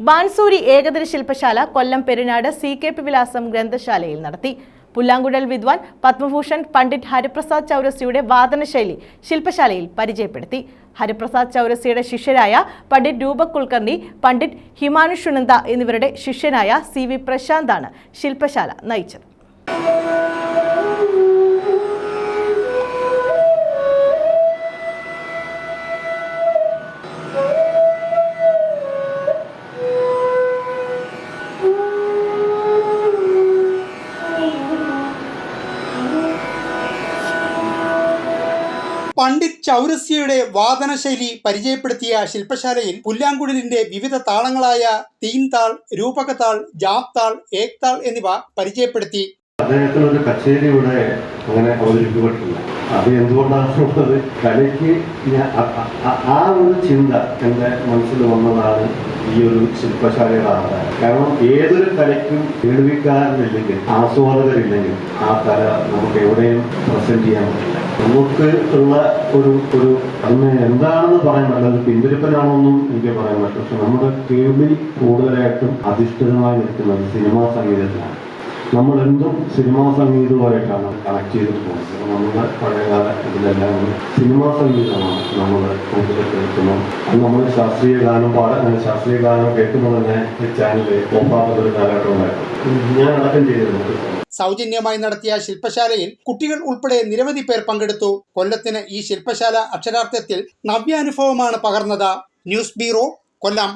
ബാൻസൂരി ഏകദിന ശില്പശാല Kollam Perunad C K P വിലാസം ഗ്രന്ഥശാലയിൽ നടത്തി. പുല്ലാങ്കുഴൽ വിദ്വാൻ പത്മഭൂഷൺ പണ്ഡിറ്റ് ഹരിപ്രസാദ് ചൗരസിയുടെ വാദനശൈലി ശില്പശാലയിൽ പരിചയപ്പെടുത്തി. ഹരിപ്രസാദ് ചൗരസിയുടെ ശിഷ്യരായ പണ്ഡിറ്റ് രൂപക് കുൽക്കർണി പണ്ഡിറ്റ് ഹിമാനുഷുനന്ദ എന്നിവരുടെ ശിഷ്യനായ സി വി പ്രശാന്താണ് ശില്പശാല നയിച്ചത്. പണ്ഡിറ്റ് ചൗരസ്യയുടെ വാദനശൈലി പരിചയപ്പെടുത്തിയ ശില്പശാലയിൽ പുല്ലാങ്കുഴലിന്റെ വിവിധ താളങ്ങളായ തീൻതാൾ രൂപകതാൾ ജാപ്താൾ ഏക്താൾ എന്നിവ പരിചയപ്പെടുത്തി. അദ്ദേഹത്തിന് ഒരു കച്ചേരി ഇവിടെ അങ്ങനെ അവതരിപ്പിക്കപ്പെട്ടില്ല അത് എന്തുകൊണ്ടാണെന്നുള്ളത് കലയ്ക്ക് ആ ഒരു ചിന്ത എന്റെ മനസ്സിൽ വന്നതാണ് ഈ ഒരു ശില്പശാലയുടെ ആധാരം. കാരണം ഏതൊരു കലയ്ക്കും കേൾവിക്കാരനില്ലെങ്കിൽ ആസ്വാദകരില്ലെങ്കിൽ ആ കല നമുക്ക് എവിടെയും പ്രസന്റ് ചെയ്യാൻ പറ്റില്ല. നമുക്ക് ഉള്ള ഒരു ഒരു അന്ന് എന്താണെന്ന് പറയാൻ പറ്റില്ല. പിന്തിരിപ്പനാണോന്നും എനിക്ക് പറയാൻ പറ്റും പക്ഷെ നമ്മുടെ കേൾവി കൂടുതലായിട്ടും അധിഷ്ഠിതമായി നിൽക്കുന്നത് സിനിമാ സംഗീതത്തിലാണ്. നമ്മൾ എന്തും സിനിമാ സംഗീതവുമായിട്ടാണ് കണക്ട് ചെയ്ത് പോകുന്നത് നമ്മുടെ പഴയകാല ഇതിലെല്ലാം സിനിമാ സംഗീതമാണ് നമ്മൾ കൂടുതൽ കേൾക്കുന്നത്. അത് നമ്മൾ ശാസ്ത്രീയ ഗാനം പാടാൻ ശാസ്ത്രീയ ഗാനം കേൾക്കുമ്പോൾ തന്നെ ഈ ചാനലിൽ ഒപ്പാക്കുന്ന ഒരു കാലഘട്ടമുണ്ടായിരുന്നു. ഞാൻ അടക്കം ചെയ്തിരുന്നു സൗജന്യമായി നടത്തിയ ശില്പശാലയിൽ കുട്ടികൾ ഉൾപ്പെടെ നിരവധി പേർ പങ്കെടുത്തു. കൊല്ലത്തിന് ഈ ശില്പശാല അക്ഷരാർത്ഥത്തിൽ നവ്യാനുഭവമാണ് പകർന്നത്. News bureau Kollam.